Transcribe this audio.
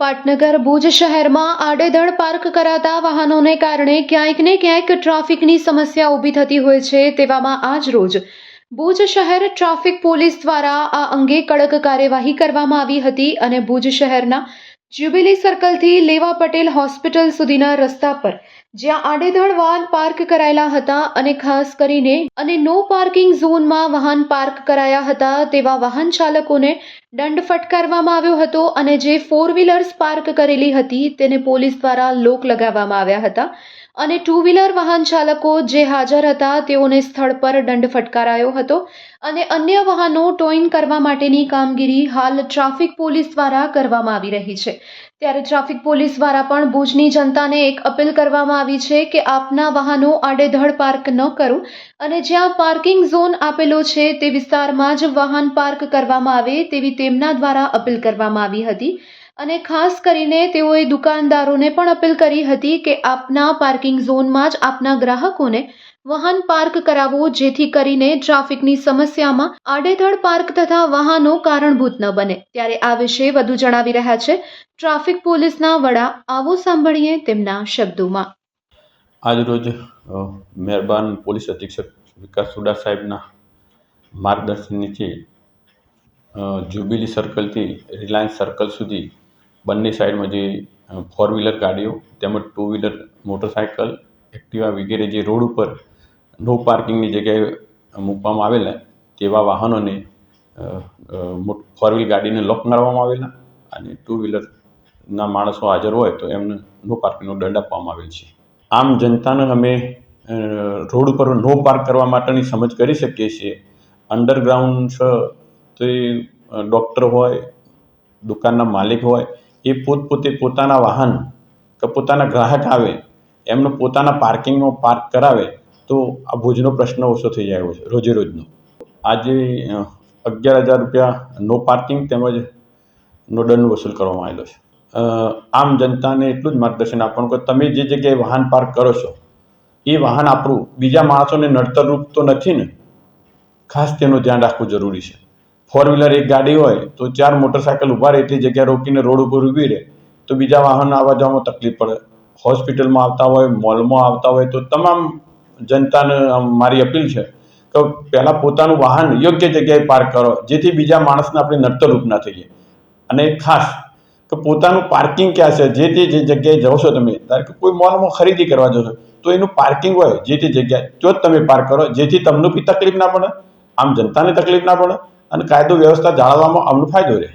પાટનગર ભુજ શહેરમાં આડેધડ પાર્ક કરાતા વાહનોને કારણે ક્યાંક ને ક્યાંક ટ્રાફિકની સમસ્યા ઊભી થતી હોય છે તેવામાં આજ રોજ ભુજ શહેર ટ્રાફિક પોલીસ દ્વારા આ અંગે કડક કાર્યવાહી કરવામાં આવી હતી અને ભુજ શહેરના જ્યુબિલી સર્કલથી લેવા પટેલ હોસ્પિટલ સુધીના રસ્તા પર જ્યાં આડેધડ વાહન પાર્ક કરાયેલા હતા અને ખાસ કરીને અને નો પાર્કિંગ ઝોનમાં વાહન પાર્ક કરાયા હતા તેવા વાહન ચાલકોને દંડ ફટકારવામાં આવ્યો હતો અને જે ફોર વ્હીલર્સ પાર્ક કરેલી હતી તેને પોલીસ દ્વારા લોક લગાવવામાં આવ્યા હતા. અને ટુ વ્હીલર વાહન ચાલકો જે હાજર હતા તેઓને સ્થળ પર દંડ ફટકારાયો હતો અને અન્ય વાહનો ટોઈન કરવા માટેની કામગીરી હાલ ટ્રાફિક પોલીસ દ્વારા કરવામાં આવી રહી છે. ત્યારે ટ્રાફિક પોલીસ દ્વારા પણ ભુજની જનતાને એક અપીલ કરવામાં આવી છે કે આપના વાહનો આડેધડ પાર્ક ન કરો અને જ્યાં પાર્કિંગ ઝોન આપેલો છે તે વિસ્તારમાં જ વાહન પાર્ક કરવામાં આવે તેવી તેમના દ્વારા અપીલ કરવામાં આવી હતી. અને ખાસ કરીને તેઓએ દુકાનદારોને પણ અપીલ કરી હતી કે આપના પાર્કિંગ ઝોનમાં જ આપના ગ્રાહકોને વાહન પાર્ક કરાવવો જેથી કરીને ટ્રાફિકની સમસ્યામાં આડેધડ પાર્ક તથા વાહનો કારણભૂત ન બને. ત્યારે આ વિશે વધુ જણાવી રહ્યા છે ટ્રાફિક પોલીસના વડા. આવો સાંભળીએ તેમના શબ્દોમાં. આજરોજ મહેરબાન પોલીસ અધિક્ષક વિકાસ સુડા સાહેબના માર્ગદર્શન નીચે જ્યુબિલી સર્કલથી રિલાયન્સ સર્કલ સુધી બંને સાઈડમાં જે ફોર વ્હીલર ગાડીઓ, તેમજ ટુ વ્હીલર મોટરસાયકલ એક્ટિવા વગેરે જે રોડ ઉપર નો પાર્કિંગની જગ્યાએ મૂકવામાં આવેલા, તેવા વાહનોને ફોર વ્હીલ ગાડીને લોક મારવામાં આવેલા અને ટુ વ્હીલરના માણસો હાજર હોય તો એમને નો પાર્કિંગનો દંડ આપવામાં આવેલ છે. આમ જનતાને અમે રોડ ઉપર નો પાર્ક કરવા માટેની સમજ કરી શકીએ છીએ. અંડરગ્રાઉન્ડ છે તો એ ડૉક્ટર હોય, દુકાનના માલિક હોય એ પોતપોતે પોતાના વાહન કે પોતાના ગ્રાહક આવે, એમનું પોતાના પાર્કિંગમાં પાર્ક કરાવે, તો આ ભુજનો પ્રશ્ન ઓછો થઈ જાય છે રોજે રોજનો આજે અગિયાર હજાર રૂપિયા નો પાર્કિંગ તેમજ નો દંડ વસૂલ કરવામાં આવેલો છે. આમ જનતાને એટલું જ માર્ગદર્શન આપવાનું કે તમે જે જગ્યાએ વાહન પાર્ક કરો છો, એ વાહન આપણું બીજા માણસોને નડતરરૂપ તો નથી ને? ખાસ તેનું ધ્યાન રાખવું જરૂરી છે. ફોર વ્હીલર એક ગાડી હોય તો ચાર મોટરસાયકલ ઊભા રહે એટલી જગ્યા રોકીને રોડ ઉપર ઊભી રહે, તો બીજા વાહન આવવા જવામાં તકલીફ પડે. હોસ્પિટલમાં આવતા હોય મોલમાં આવતા હોય, તો તમામ જનતાને મારી અપીલ છે કે પહેલાં પોતાનું વાહન યોગ્ય જગ્યાએ પાર્ક કરો, જેથી બીજા માણસને આપણે નડતરરૂપ ના થઈએ. અને ખાસ કે પોતાનું પાર્કિંગ ક્યાં છે, જે તે જે જગ્યાએ જાઓ છો તમે, ધારો કે કોઈ મોલમાં ખરીદી કરવા જશો તો એનું પાર્કિંગ હોય, જે તે જગ્યાએ, તો જ તમે પાર્ક કરો, જેથી તમને બી તકલીફ ના પડે, આમ જનતાને તકલીફ ના પડે અને કાયદો વ્યવસ્થા જાળવવામાં અમને ફાયદો રહે.